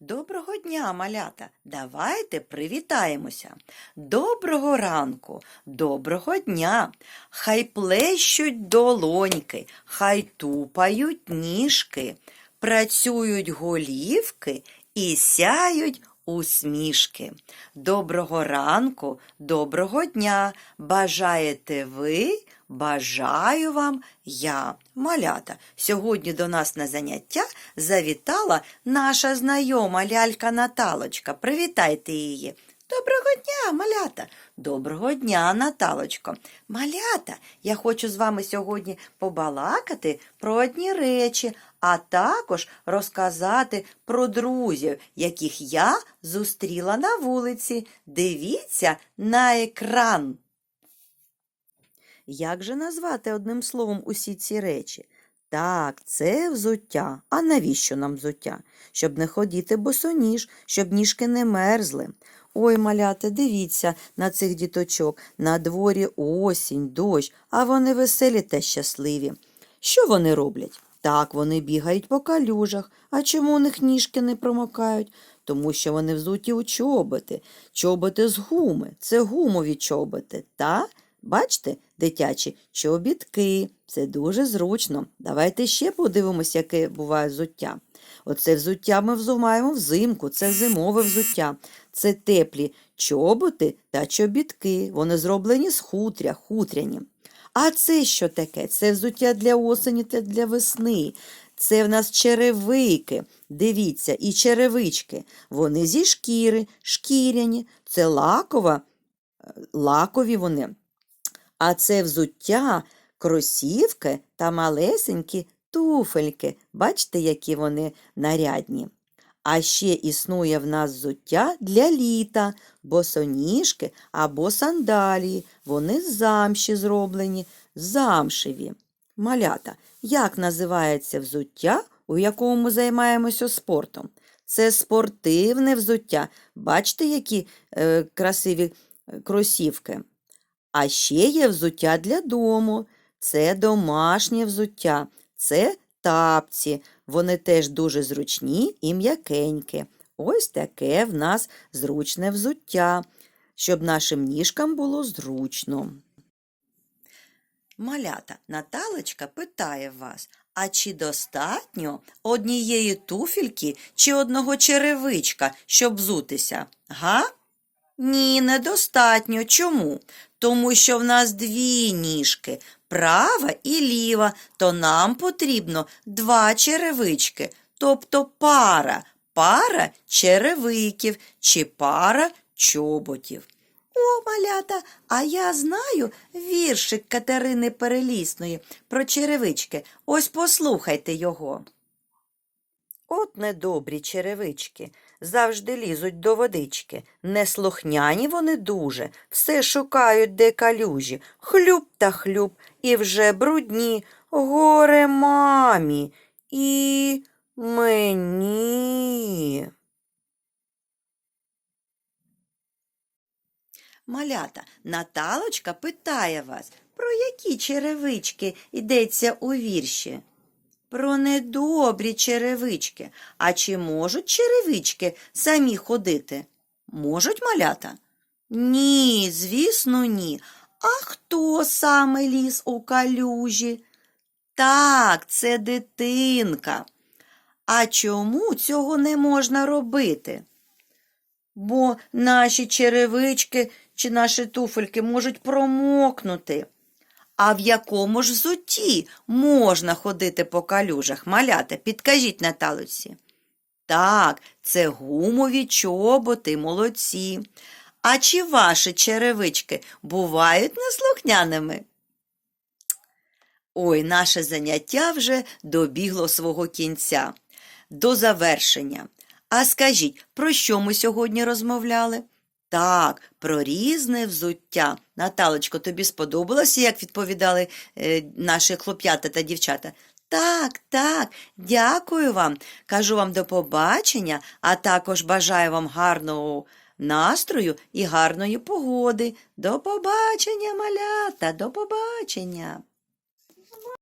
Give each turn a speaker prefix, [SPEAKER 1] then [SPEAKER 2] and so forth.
[SPEAKER 1] Доброго дня, малята! Давайте привітаємося. Доброго ранку, доброго дня. Хай плещуть долоньки, хай тупають ніжки, працюють голівки і сяють усмішки. Доброго ранку, доброго дня. Бажаєте ви? Бажаю вам я, малята. Сьогодні до нас на заняття завітала наша знайома лялька Наталочка. Привітайте її. Доброго дня, малята. Доброго дня, Наталочко. Малята, я хочу з вами сьогодні побалакати про одні речі, а також розказати про друзів, яких я зустріла на вулиці. Дивіться на екран. Як же назвати одним словом усі ці речі? Так, це взуття. А навіщо нам взуття? Щоб не ходіти босоніж, щоб ніжки не мерзли. Ой, маляте, дивіться на цих діточок. На дворі осінь, дощ, а вони веселі та щасливі. Що вони роблять? Так, вони бігають по калюжах. А чому у них ніжки не промокають? Тому що вони взуті у чоботи. Чоботи з гуми. Це гумові чоботи. Та, бачите, дитячі чобітки. Це дуже зручно. Давайте ще подивимось, яке буває взуття. Оце взуття ми взумаємо взимку, це зимове взуття. Це теплі чоботи та чобітки. Вони зроблені з хутря, хутряні. А це що таке? Це взуття для осені та для весни. Це в нас черевики. Дивіться, і черевички. Вони зі шкіри, шкіряні. Це лакова, е, лакові вони. А це взуття, кросівки та малесенькі туфельки. Бачите, які вони нарядні. А ще існує в нас взуття для літа, босоніжки або сандалії. Вони замші зроблені, замшеві. Малята, як називається взуття, у якому ми займаємося спортом? Це спортивне взуття. Бачите, які е, красиві е, кросівки. А ще є взуття для дому. Це домашнє взуття, це тапці. Вони теж дуже зручні і м'якенькі. Ось таке в нас зручне взуття, щоб нашим ніжкам було зручно. Малята, Наталочка питає вас, а чи достатньо однієї туфельки чи одного черевичка, щоб взутися? Га? Ні, недостатньо. Чому? Тому що в нас дві ніжки, права і ліва, то нам потрібно два черевички, тобто пара, пара черевиків чи пара чоботів. О, малята, а я знаю віршик Катерини Перелісної про черевички. Ось послухайте його. От недобрі черевички, завжди лізуть до водички. Неслухняні вони дуже, все шукають де калюжі. Хлюб та хлюб, і вже брудні. Горе мамі і мені. Малята, Наталочка питає вас, про які черевички йдеться у вірші? Про недобрі черевички. А чи можуть черевички самі ходити? Можуть малята? Ні, звісно, ні. А хто саме ліз у калюжі? Так, це дитинка. А чому цього не можна робити? Бо наші черевички чи наші туфельки можуть промокнути. А в якому ж взутті можна ходити по калюжах? Малята, підкажіть Наталиці. Так, це гумові чоботи, молодці. А чи ваші черевички бувають неслухняними? Ой, наше заняття вже добігло свого кінця, до завершення. А скажіть, про що ми сьогодні розмовляли? Так, про різне взуття. Наталочко, тобі сподобалося, як відповідали е, наші хлоп'ята та дівчата? Так, так, дякую вам. Кажу вам до побачення, а також бажаю вам гарного настрою і гарної погоди. До побачення, малята, до побачення.